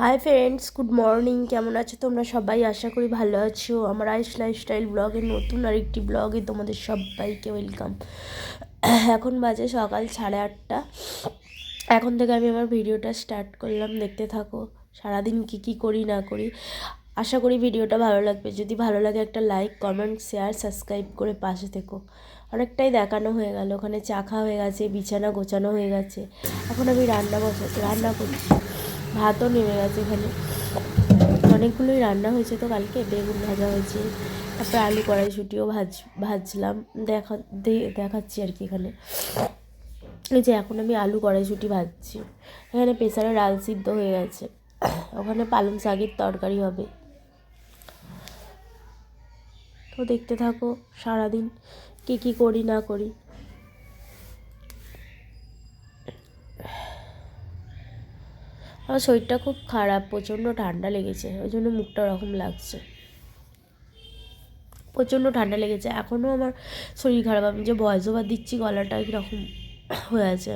Hi friends good morning কেমন আছো তোমরা? সবাই আশা করি ভালো আছো। আমার আইস লাইফস্টাইল ব্লগের নতুন আরেকটি ব্লগে তোমাদের সবাইকে ওয়েলকাম এখন বাজে সকাল সাড়ে আটটা। এখন থেকে আমি আমার ভিডিওটা স্টার্ট করলাম। দেখতে থাকো, সারাদিন কী কী করি, না করি। আশা করি ভিডিওটা ভালো লাগবে। যদি ভালো লাগে একটা লাইক কমেন্ট শেয়ার সাবস্ক্রাইব করে পাশে থেকো। অনেকটাই দেখানো হয়ে গেল। ওখানে চাখা হয়ে গেছে, বিছানা গোছানো হয়ে গেছে। এখন আমি রান্না বসাচ্ছি রান্না করছি। ভাতও নেমে গেছে এখানে। অনেকগুলোই রান্না হয়েছে তো কালকে, বেগুন ভাজা হয়েছে, তারপরে আলু কড়াইশুটিও ভাজ, ভাজলাম। দেখা দেখাচ্ছি আর কি এখানে। এই যে এখন আমি আলু কড়াইশুটি ভাজছি। এখানে প্রেসারে ডাল সিদ্ধ হয়ে গেছে। ওখানে পালং শাকের তরকারি হবে। তো দেখতে থাকো সারাদিন কী কী করি না করি। আমার শরীরটা খুব খারাপ, প্রচণ্ড ঠান্ডা লেগেছে, ওই জন্য মুখটা ওরকম লাগছে। প্রচণ্ড ঠান্ডা লেগেছে, এখনও আমার শরীর খারাপ, আমি যে ভয়েস ওভার দিচ্ছি গলাটা কীরকম হয়ে আছে।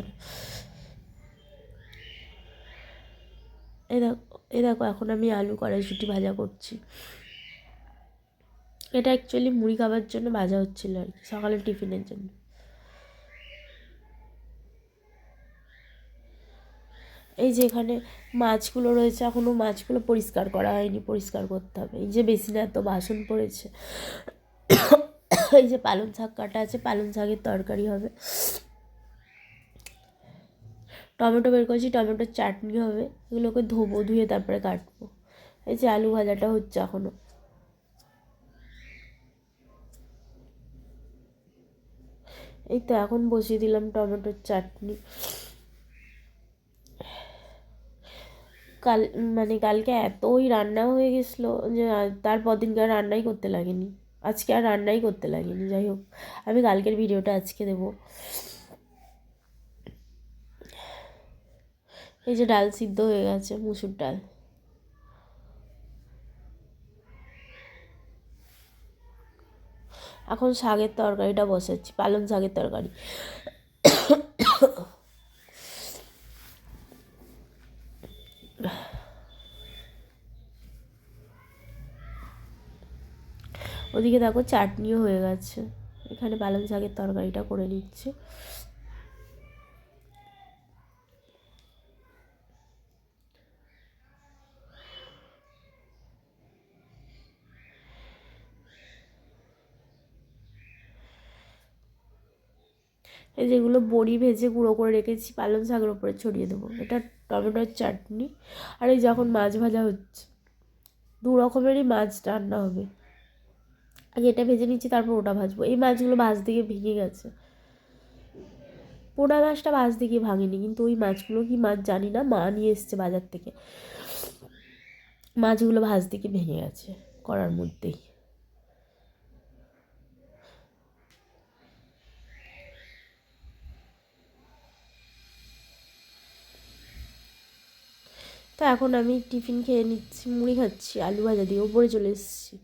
এই দেখো এই দেখো, এখন আমি আলু কড়াইশুটি ভাজা করছি। এটা অ্যাকচুয়ালি মুড়ি খাবার জন্য ভাজা হচ্ছিল আর কি, সকালের টিফিনের জন্য। এই যে এখানে মাছগুলো রয়েছে এখনও মাছগুলো পরিষ্কার করা হয়নি, পরিষ্কার করতে হবে। এই যে বেশি না, এত বাসন পড়েছে। এই যে পালং শাক কাটা আছে, পালং শাকের তরকারি হবে। টমেটো বের করেছি, টমেটোর চাটনি হবে। এগুলোকে ধোবো, ধুয়ে তারপরে কাটবো। এই যে আলু ভাজাটা হচ্ছে এখনও এই তো এখন বসিয়ে দিলাম টমেটোর চাটনি। কাল মানে কালকে এতই রান্না হয়ে গেছিল যে তারপর দিনকে আর রান্নাই করতে লাগেনি। আজকে আর রান্নাই করতে লাগেনি, যাই হোক। আমি কালকের ভিডিওটা আজকে দেবো। এই যে ডাল সিদ্ধ হয়ে গেছে, মুসুর ডাল। এখন শাকের তরকারিটা বসাচ্ছি, পালং শাকের তরকারি। ওদিকে দেখো চাটনিও হয়ে গেছে। এখানে পালং শাকের তরকারিটা করে নিচ্ছে। এই যেগুলো বড়ি ভেজে গুঁড়ো করে রেখেছি পালং শাকের ওপরে ছড়িয়ে দেবো। এটা টমেটোর চাটনি। আর এই যখন মাছ ভাজা হচ্ছে, দু রকমেরই মাছ রান্না হবে। আগে এটা ভেজে নিচ্ছি, তারপর ওটা ভাজবো। এই মাছগুলো ভাজ দিকে ভেঙে গেছে। পোনা মাছটা ভাজ দিকে ভাঙেনি, কিন্তু ওই মাছগুলো কি মাছ জানি না, মা নিয়ে এসছে বাজার থেকে। মাছগুলো ভাজ দিকে ভেঙে গেছে করার মধ্যেই। তো এখন আমি টিফিন খেয়ে নিচ্ছি, মুড়ি খাচ্ছি, আলু ভাজা দিয়ে। ওপরে চলে এসেছি।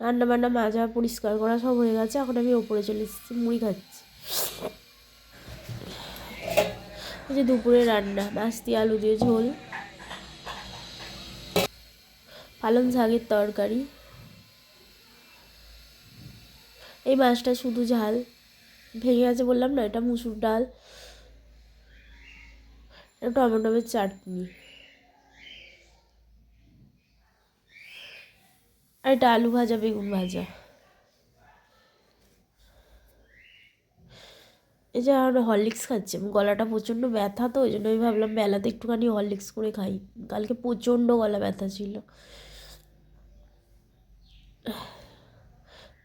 রান্না বান্না মাজা, পরিষ্কার করা সব হয়ে গেছে। এখন আমি ওপরে চলে এসেছি, মুড়ি খাচ্ছি। যে দুপুরে রান্না মাছ দিয়ে আলু দিয়ে ঝোল। পালং শাকের তরকারি। এই মাছটা শুধু ঝাল। ভেঙে আছে বললাম না, এটা মুসুর ডাল। টমেটোমের চাটনি। আর এটা আলু ভাজা, বেগুন ভাজা। এই যে এখন হরলিক্স খাচ্ছি গলাটা প্রচণ্ড ব্যথা তো, ওই জন্য আমি ভাবলাম বেলাতে একটুখানি হরলিক্স করে খাই। কালকে প্রচণ্ড গলা ব্যথা ছিল।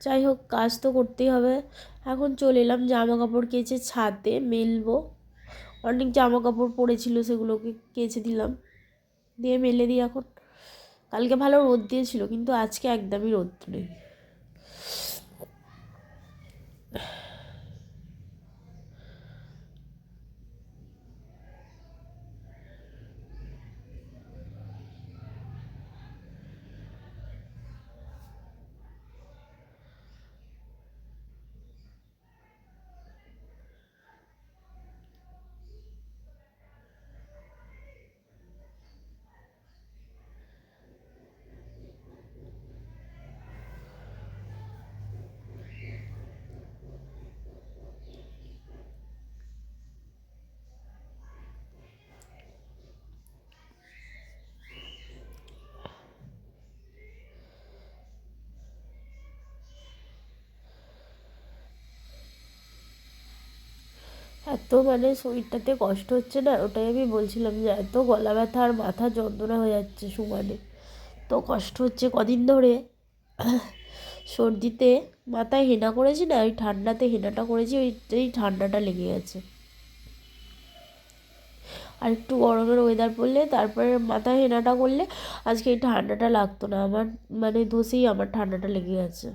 যাই হোক, কাজ তো করতেই হবে। এখন চলে এলাম জামা কাপড় কেচে ছাদে, মেলবো। অনেক জামা কাপড় পড়েছিল সেগুলোকে কেচে দিলাম। দিয়ে মেলে দিই এখন। কালকে ভালো রোদ দিয়েছিল কিন্তু আজকে একদমই রোদ নেই। এত মানে শরীরটাতে কষ্ট হচ্ছে না, ওটাই আমি বলছিলাম যে এত গলা ব্যথা আর মাথা যন্ত্রণা হয়ে যাচ্ছে সমানে। তো কষ্ট হচ্ছে কদিন ধরে। সর্দিতে মাথায় হেনা করেছি না, ওই ঠান্ডাতে হেনাটা করেছি, ওই ঠান্ডাটা লেগে গেছে। আর একটু গরমের ওয়েদার পড়লে, তারপরে মাথায় হেনাটা করলে আজকে এই ঠান্ডাটা লাগতো না, আমার মানে দোষেই আমার ঠান্ডাটা লেগে গেছে।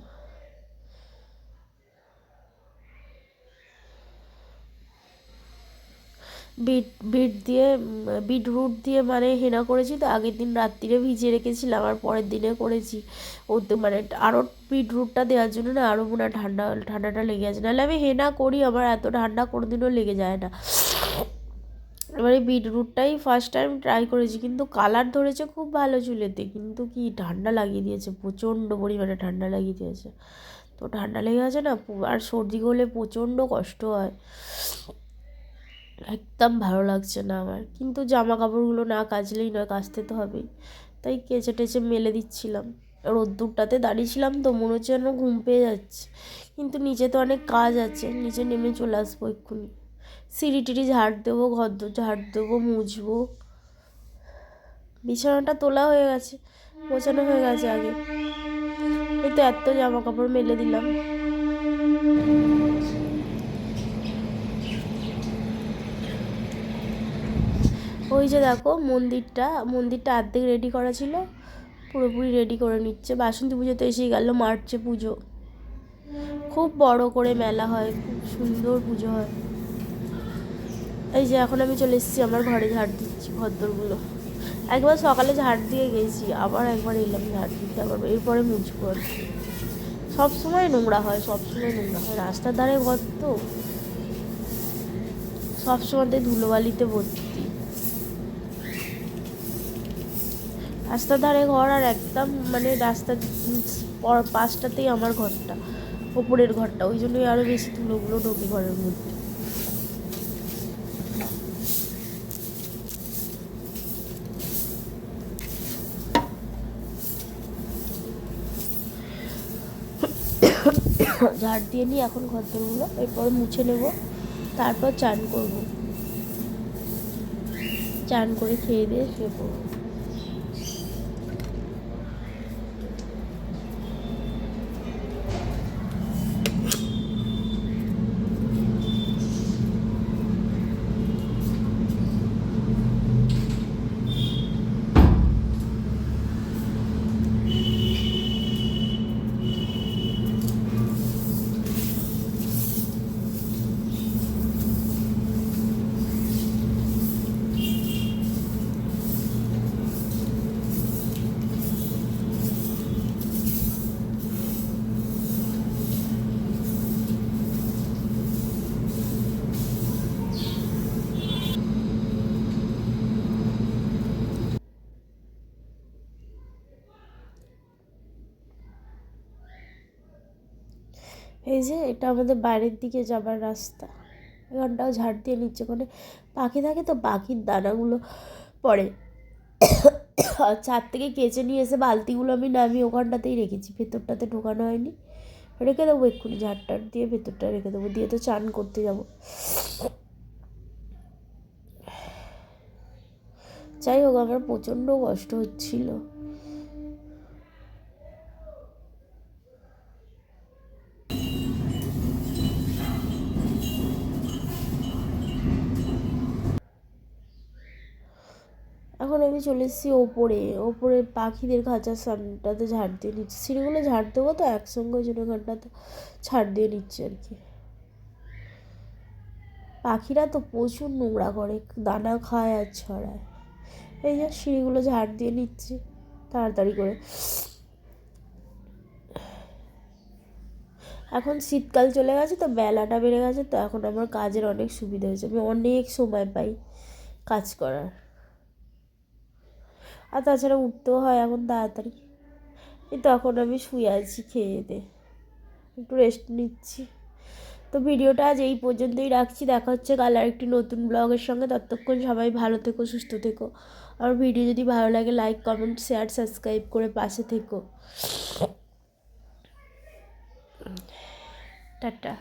বিট বিট দিয়ে বিটরুট দিয়ে মানে হেনা করেছি। তো আগের দিন রাত্রিরে ভিজিয়ে রেখেছিলাম আর পরের দিনে করেছি। ওতে মানে আরও বিটরুটটা দেওয়ার জন্য না আরও মনে ঠান্ডা, ঠান্ডাটা লেগে আছে নাহলে আমি হেনা করি আমার এত ঠান্ডা কোনো দিনও লেগে যায় না। এবারে বিটরুটটাই ফার্স্ট টাইম ট্রাই করেছি, কিন্তু কালার ধরেছে খুব ভালো চুলেতে, কিন্তু কি ঠান্ডা লাগিয়ে দিয়েছে, প্রচণ্ড পরিমাণে ঠান্ডা লাগিয়ে দিয়েছে। তো ঠান্ডা লেগে আছে না, আর সর্দি করলে প্রচণ্ড কষ্ট হয়। একদম ভালো লাগছে না আমার। কিন্তু জামা কাপড়গুলো না কাচলেই নয়, কাচতে তো হবেই। তাই কেচে টেচে মেলে দিচ্ছিলাম। রোদ্দুরটাতে দাঁড়িয়েছিলাম তো মনে হচ্ছে যেন ঘুম পেয়ে যাচ্ছে। কিন্তু নিচে তো অনেক কাজ আছে, নিচে নেমে চলে আসব এক্ষুনি। সিঁড়ি টিড়ি ঝাড় দেবো, ঘর ঝাড় দেবো, মুছবো। বিছানাটা তোলা হয়ে গেছে, মোছানো হয়ে গেছে আগে। এই তো এত জামা কাপড় মেলে দিলাম। ওই যে দেখো মন্দিরটা মন্দিরটা আর্ধেক রেডি করা ছিল, পুরোপুরি রেডি করে নিচ্ছে। বাসন্তী পুজো তো এসেই গেল মার্চে পুজো। খুব বড় করে মেলা হয়, খুব সুন্দর পুজো হয়। এই যে এখন আমি চলে এসেছি, আমার ঘরে ঝাড় দিচ্ছি ভদ্রগুলো। একবার সকালে ঝাড় দিয়ে গেছি, আবার একবার এলাম ঝাড় দিতে আবার, এরপরে মুছবো আর কি সবসময় নোংরা হয় সবসময় নোংরা হয়, রাস্তার ধারে ঘর তো। সবসময়তে ধুলোবালিতে ভর্তি। রাস্তার ধারে ঘর আর একদম মানে রাস্তার পাশটাতেই আমার ঘরটা, ওপরের ঘরটা। ওই জন্যই আরও বেশি ধুলোগুলো ঢোকে ঘরের মধ্যে। ঝাড় দিয়ে নিই এখন ঘরদোরগুলো এরপর মুছে নেব, তারপর চান করব। চান করে খেয়ে দিয়ে শুয়ে পড়ব। এই যে এটা আমাদের বাইরের দিকে যাবার রাস্তা। এখানটাও ঝাড় দিয়ে নিচ্ছে ওখানে পাখি থাকে তো পাখির দানাগুলো পড়ে। ছাদ থেকে কেচে নিয়ে এসে বালতিগুলো আমি নামিয়ে ওখানটাতেই রেখেছি, ভেতরটাতে ঢোকানো হয়নি। রেখে দেবো এক্ষুনি, ঝাড় টাড় দিয়ে ভেতরটা রেখে দেবো, দিয়ে তো চান করতে যাব। যাই হোক, আমার প্রচণ্ড কষ্ট হচ্ছিল। চলে এসেছি ওপরে। ওপরে পাখিদের খাঁচার সামনেটাতে ঝাড় দিয়ে নিচ্ছি। সিঁড়িগুলো ঝাড় দেবো তো? একসঙ্গে ওই জন্য ছাড় দিয়ে নিচ্ছে আর কি। পাখিরা তো প্রচুর নোংরা করে, দানা খায় আর ছড়ায়। এই যে সিঁড়িগুলো ঝাড় দিয়ে নিচ্ছি, তাড়াতাড়ি করে। এখন শীতকাল চলে গেছে তো, বেলাটা বেড়ে গেছে তো, এখন আমার কাজের অনেক সুবিধা হয়েছে। আমি অনেক সময় পাই কাজ করার। আর তাছাড়া উঠতেও হয় এখন তাড়াতাড়ি। তখন আমি শুয়ে আছি খেয়ে দে। একটু রেস্ট নিচ্ছি। তো ভিডিওটা আজ এই পর্যন্তই রাখছি। দেখা হচ্ছে কাল আর একটি নতুন ব্লগের সঙ্গে। ততক্ষণ সবাই ভালো থেকো, সুস্থ থেকো। আমার ভিডিও যদি ভালো লাগে লাইক কমেন্ট শেয়ার সাবস্ক্রাইব করে পাশে থেকো। টাটা।